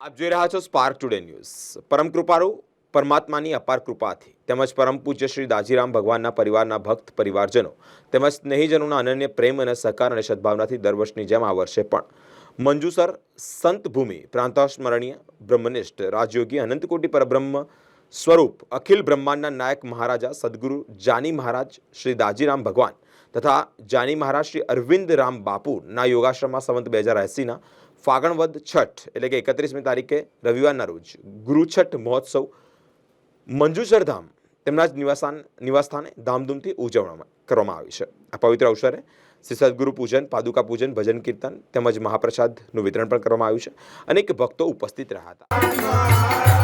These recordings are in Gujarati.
આપ જોઈ રહ્યા છો સ્પાર્ક ટુડે ન્યૂઝ પરમ કૃપાળુ, પરમાત્માની અપાર કૃપાથી તેમજ પરમ પૂજ્ય શ્રી દાજીરામ ભગવાનના પરિવારના ભક્ત પરિવારજનો તેમજ સ્નેહીજનોના અનન્ય પ્રેમ અને સહકાર અને સદભાવનાથી દર વર્ષની જેમ આ વર્ષે પણ. મંજુસર, સંત ભૂમિ, પ્રાંતસ્મરણીય, બ્રહ્મનિષ્ઠ, રાજયોગી, અનંતકોટી પરબ્રહ્મ સ્વરૂપ, અખિલ બ્રહ્માંડના નાયક મહારાજા સદગુરુ જાની મહારાજ શ્રી દાજીરામ ભગવાન તથા જાની મહારાજ શ્રી અરવિંદ રામ બાપુના યોગાશ્રમમાં સંવંત બે હજાર એંસીના ફાગણવદ છઠ, એટલે કે એકત્રીસમી તારીખે રવિવારના રોજ ગુરુછઠ મહોત્સવ મંજુસર ધામ તેમના જ નિવાસાન, નિવાસસ્થાને ધામધૂમથી ઉજવવામાં, કરવામાં આવી છે. આ પવિત્ર અવસરે શ્રી સદગુરુ પૂજન, પાદુકા પૂજન, ભજન કીર્તન તેમજ મહાપ્રસાદનું વિતરણ પણ કરવામાં આવ્યું છે. અનેક ભક્તો ઉપસ્થિત રહ્યા હતા.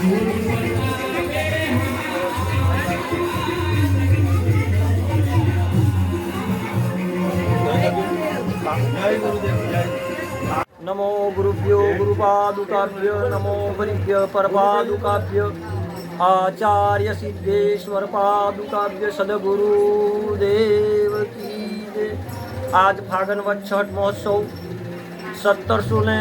નમો ગુરુભ્યો ગુરુપાદુકાભ્ય, નમો પરિભ્ય પરપાદુકાભ્ય, આચાર્ય સિદ્ધેશ્વર પાદુકાભ્ય સદગુરુ દેવ કી. આજ ફાગણ છઠ મહોત્સવ સત્તરસો ને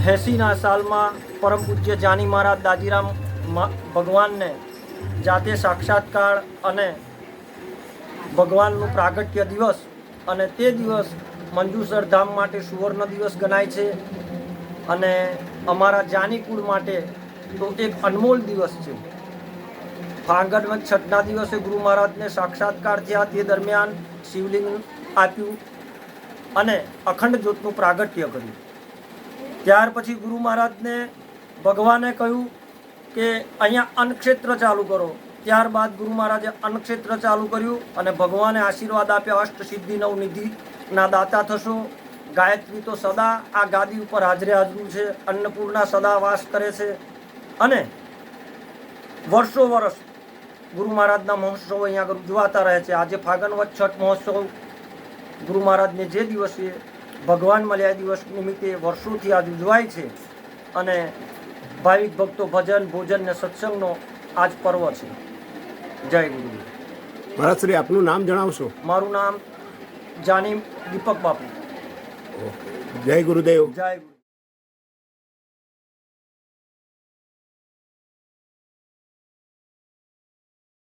એંસીના સાલમાં પરમ પૂજ્ય જાની મહારાજ દાદીરામ ભગવાનને જાતે સાક્ષાત્કાર અને ભગવાનનું પ્રાગટ્ય દિવસ અને તે દિવસ મંજુસર ધામ માટે સુવર્ણ દિવસ ગણાય છે અને અમારા જાનીકુળ માટે તો એક અનમોલ દિવસ છે. ફાંગણમાં છઠના દિવસે ગુરુ મહારાજને સાક્ષાત્કાર થયા તે દરમિયાન શિવલિંગ આપ્યું અને અખંડ જ્યોતનું પ્રાગટ્ય કર્યું. ત્યાર પછી ગુરુ મહારાજને ભગવાને કહ્યું કે અહીંયા અન્નક્ષેત્ર ચાલુ કરો. ત્યારબાદ ગુરુ મહારાજે અન્નક્ષેત્ર ચાલુ કર્યું અને ભગવાને આશીર્વાદ આપ્યા અષ્ટ સિદ્ધિ નવ નિધિના દાતા થશો. ગાયત્રી તો સદા આ ગાદી ઉપર હાજરે હાજરું છે, અન્નપૂર્ણા સદા વાસ કરે છે. અને વર્ષો વર્ષ ગુરુ મહારાજના મહોત્સવ અહીંયા આગળ ઉજવાતા રહે છે. આજે ફાગણ છઠ મહોત્સવ. ગુરુ મહારાજને જે દિવસે ભગવાન મળ્યા દિવસ નિમિત્તે વર્ષોથી આજ ઉજવાય છે અને ભાવિક ભક્તો ભજન ભોજન ને સત્સંગનો આજ પર્વ છે. જય ગુરુ ભરતશ્રી આપનું નામ જણાવશો? મારું નામ જાની દીપક બાપુ. જય ગુરુદેવ. જય